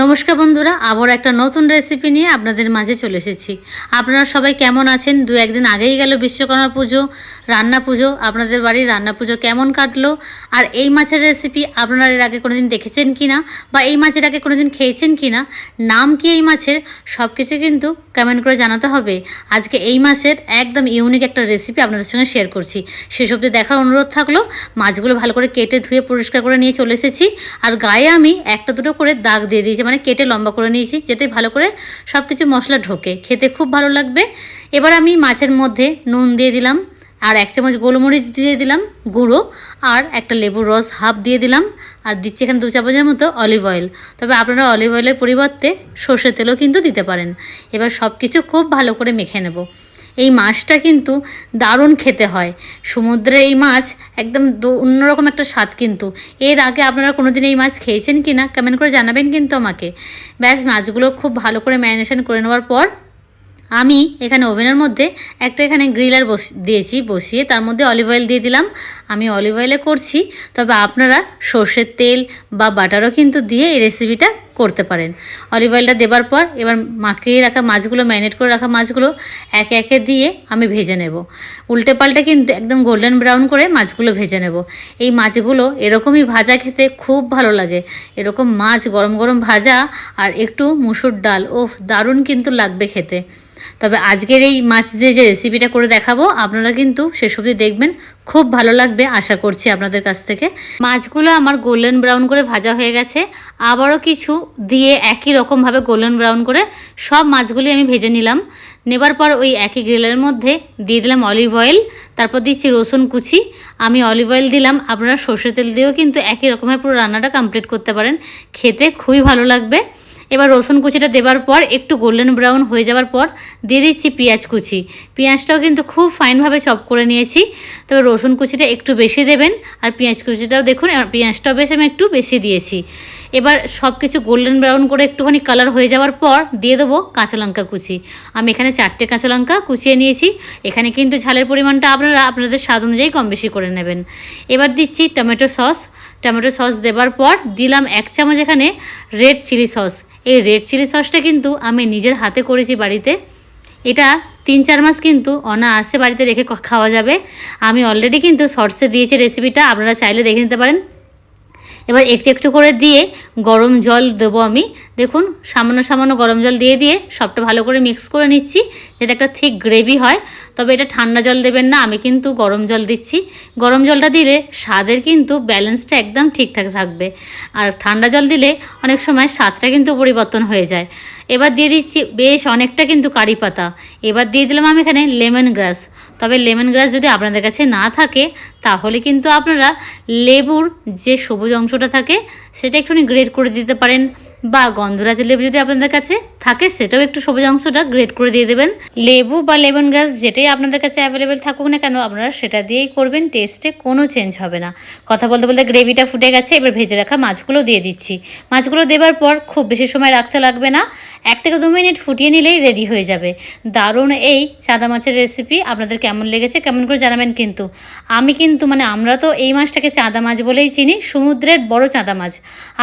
নমস্কার বন্ধুরা আবার একটা নতুন রেসিপি নিয়ে আপনাদের মাঝে চলে এসেছি। আপনারা সবাই কেমন আছেন? দু একদিন আগেই গেল বিশ্বকর্মা পুজো, রান্না পুজো। আপনাদের বাড়ির রান্না পুজো কেমন কাটলো? আর এই মাছের রেসিপি আপনারা এর আগে কোনোদিন দেখেছেন কি না বা এই মাছের আগে কোনোদিন খেয়েছেন কি না নাম কি এই মাছের? সব কিছু কিন্তু কমেন্ট করে জানাতে হবে। আজকে এই মাছের একদম ইউনিক একটা রেসিপি আপনাদের সঙ্গে শেয়ার করছি। অবধি দেখার অনুরোধ থাকল, মাছগুলো ভালো করে কেটে ধুয়ে পরিষ্কার করে নিয়ে চলে এসেছি। আর গায়ে আমি একটা দুটো করে দাগ দিয়ে দিয়েছি। মানে কেটে লম্বা করে নিয়েছি, যাতে ভালো করে সব কিছু মশলা ঢোকে। খেতে খুব ভালো লাগবে। এবার আমি মাছের মধ্যে নুন দিয়ে দিলাম, আর এক চামচ গোলমরিচ দিয়ে দিলাম, গুঁড়ো, আর একটা লেবুর রস হাফ দিয়ে দিলাম, আর দিচ্ছি এখানে দু চামচের মতো অলিভ অয়েল। তবে আপনারা অলিভ অয়েলের পরিবর্তে সর্ষের তেলও কিন্তু দিতে পারেন। এবার সব কিছু খুব ভালো করে মেখে নেব। এই মাছটা কিন্তু দারুণ খেতে হয়। সমুদ্রের এই মাছ একদম অন্যরকম একটা স্বাদ কিন্তু। এর আগে আপনারা কোনোদিন এই মাছ খেয়েছেন কি না? কমেন্ট করে জানাবেন কিন্তু আমাকে। ব্যাস, মাছগুলো খুব ভালো করে ম্যারিনেশন করে নেওয়ার পর আমি এখানে ওভেনের মধ্যে একটা এখানে গ্রিলার বস দিয়েছি, বসিয়ে তার মধ্যে অলিভ অয়েল দিয়ে দিলাম। আমি অলিভ অয়েলে করছি। তবে আপনারা সর্ষের তেল বা বাটারও কিন্তু দিয়ে এই রেসিপিটা করতে পারেন। অলিভ অয়েলটা দেবার পর এবার মাখিয়ে রাখা মাছগুলো ম্যারিনেট করে রাখা মাছগুলো একে একে দিয়ে আমি ভেজে নেব। উল্টে পাল্টে কিন্তু একদম গোল্ডেন ব্রাউন করে মাছগুলো ভেজে নেব। এই মাছগুলো এরকমই ভাজা খেতে খুব ভালো লাগে। এরকম মাছ গরম গরম ভাজা আর একটু মুসুর ডাল, ওফ, দারুণ কিন্তু লাগবে খেতে। তবে আজকের এই মাছ দিয়ে যে রেসিপিটা করে দেখাবো, আপনারা কিন্তু শেষ অবধি দেখবেন। খুব ভালো লাগবে আশা করছি আপনাদের কাছ থেকে। মাছগুলো আমার গোল্ডেন ব্রাউন করে ভাজা হয়ে গেছে। আবারও কিছু দিয়ে একই রকমভাবে গোল্ডেন ব্রাউন করে সব মাছগুলি আমি ভেজে নিলাম। নেবার পর ওই একই গ্রিলের মধ্যে দিয়ে দিলাম অলিভ অয়েল তারপর দিচ্ছি রসুন কুচি। আমি অলিভ অয়েল দিলাম, আপনারা সর্ষের তেল দিয়েও কিন্তু একই রকমের পুরো রান্নাটা কমপ্লিট করতে পারেন। খেতে খুবই ভালো লাগবে। এবার রসুন কুচিটা দেবার পর একটু গোল্ডেন ব্রাউন হয়ে যাওয়ার পর দিয়ে দিচ্ছি পেঁয়াজ কুচি। পেঁয়াজটাও কিন্তু খুব ফাইনভাবে চপ করে নিয়েছি। তবে রসুন কুচিটা একটু বেশি দেবেন আর পেঁয়াজ কুচিটাও দেখুন পেঁয়াজটাও বেশ আমি একটু বেশি দিয়েছি। এবার সব কিছু গোল্ডেন ব্রাউন করে একটুখানি কালার হয়ে যাওয়ার পর দিয়ে দেবো কাঁচা লঙ্কা কুচি। আমি এখানে চারটে কাঁচা লঙ্কা কুচিয়ে নিয়েছি। এখানে কিন্তু ঝালের পরিমাণটা আপনারা, আপনাদের স্বাদ অনুযায়ী কম বেশি করে নেবেন। এবার দিচ্ছি টমেটো সস টমেটো সস দেবার পর দিলাম এক চামচ এখানে রেড চিলি সস এই রেড চিলি সসটা কিন্তু আমি নিজের হাতে করেছি বাড়িতে। এটা তিন চার মাস কিন্তু অনায়াসে বাড়িতে রেখে খাওয়া যাবে। আমি অলরেডি কিন্তু শর্টসে দিয়েছি রেসিপিটা আপনারা চাইলে দেখে নিতে পারেন। এবার একটু একটু করে দিয়ে গরম জল দেবো আমি। দেখুন, সামান্য সামান্য গরম জল দিয়ে দিয়ে সবটা ভালো করে মিক্স করে নিচ্ছি, যাতে একটা ঠিক গ্রেভি হয়। তবে এটা ঠান্ডা জল দেবেন না, আমি কিন্তু গরম জল দিচ্ছি। গরম জলটা দিলে স্বাদের কিন্তু ব্যালেন্সটা একদম ঠিকঠাক থাকবে। আর ঠান্ডা জল দিলে অনেক সময় স্বাদটা কিন্তু পরিবর্তন হয়ে যায়। এবার দিয়ে দিচ্ছি বেশ অনেকটা কিন্তু কারি পাতা। এবার দিয়ে দিলাম আমি এখানে লেমন গ্রাস। তবে লেমন গ্রাস যদি আপনাদের কাছে না থাকে, তাহলে কিন্তু আপনারা লেবুর যে সবুজ অংশটা থাকে, সেটা একটুখানি গ্রেড করে দিতে পারেন। বা গন্ধরাজ লেবু যদি আপনাদের কাছে থাকে, সেটাও একটু সবুজ অংশটা গ্রেড করে দিয়ে দেবেন। লেবু বা লেমন গাছ যেটাই আপনাদের কাছে অ্যাভেলেবেল থাকুক না কেন, আপনারা সেটা দিয়েই করবেন টেস্টে কোনো চেঞ্জ হবে না। কথা বলতে বলতে গ্রেভিটা ফুটে গেছে, এবার ভেজে রাখা মাছগুলো দিয়ে দিচ্ছি। মাছগুলো দেবার পর খুব বেশি সময় রাখতে লাগবে না, এক থেকে দু মিনিট ফুটিয়ে নিলেই রেডি হয়ে যাবে। দারুণ এই চাঁদা মাছের রেসিপি আপনাদের কেমন লেগেছে কেমন করে জানাবেন কিন্তু। আমি কিন্তু মানে আমরা তো এই মাছটাকে চাঁদা মাছ বলেই চিনি, সমুদ্রের বড় চাঁদা মাছ।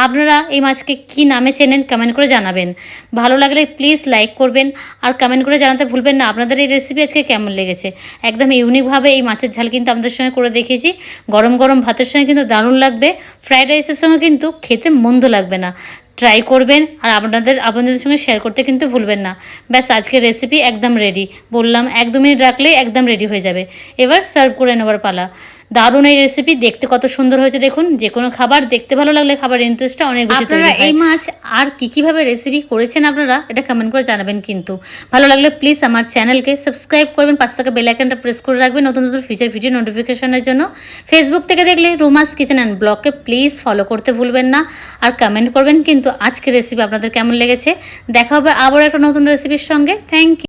আপনারা এই মাছকে কী নামে চেনেন কমেন্ট করে জানাবেন। ভালো লাগলে প্লিজ লাইক করবেন আর কমেন্ট করে জানাতে ভুলবেন না। আপনাদের এই রেসিপি আজকে কেমন লেগেছে? একদম ইউনিকভাবে এই মাছের ঝাল কিন্তু আমাদের সঙ্গে করে দেখিয়েছি। গরম গরম ভাতের সঙ্গে কিন্তু দারুণ লাগবে। ফ্রাইড রাইসের সঙ্গে কিন্তু খেতে মন্দ লাগবে না। ট্রাই করবেন আর আপনাদের আপনাদের সঙ্গে শেয়ার করতে কিন্তু ভুলবেন না। ব্যাস, আজকের রেসিপি একদম রেডি বললাম, এক দু মিনিট রাখলেই একদম রেডি হয়ে যাবে। এবার সার্ভ করে নেবার পালা। দারুণ এই রেসিপি দেখতে কত সুন্দর হয়েছে দেখুন। যে কোনো খাবার দেখতে ভালো লাগলে খাবার ইন্টারেস্টটা অনেক বেশি আপনারা এই মাছ আর কি কীভাবে রেসিপি করেছেন আপনারা এটা কমেন্ট করে জানাবেন কিন্তু। ভালো লাগলে প্লিজ আমার চ্যানেলকে সাবস্ক্রাইব করবেন পাঁচ থেকে বেল আইকনটা প্রেস করে রাখবেন নতুন নতুন ফিচার ভিডিও নোটিফিকেশনের জন্য। ফেসবুক থেকে দেখলে রুমাস কিচেন অ্যান্ড ব্লগকে প্লিজ ফলো করতে ভুলবেন না। আর কমেন্ট করবেন কিন্তু আজকের রেসিপি আপনাদের কেমন লেগেছে। দেখা হবে আবার একটা নতুন রেসিপির সঙ্গে। Thank you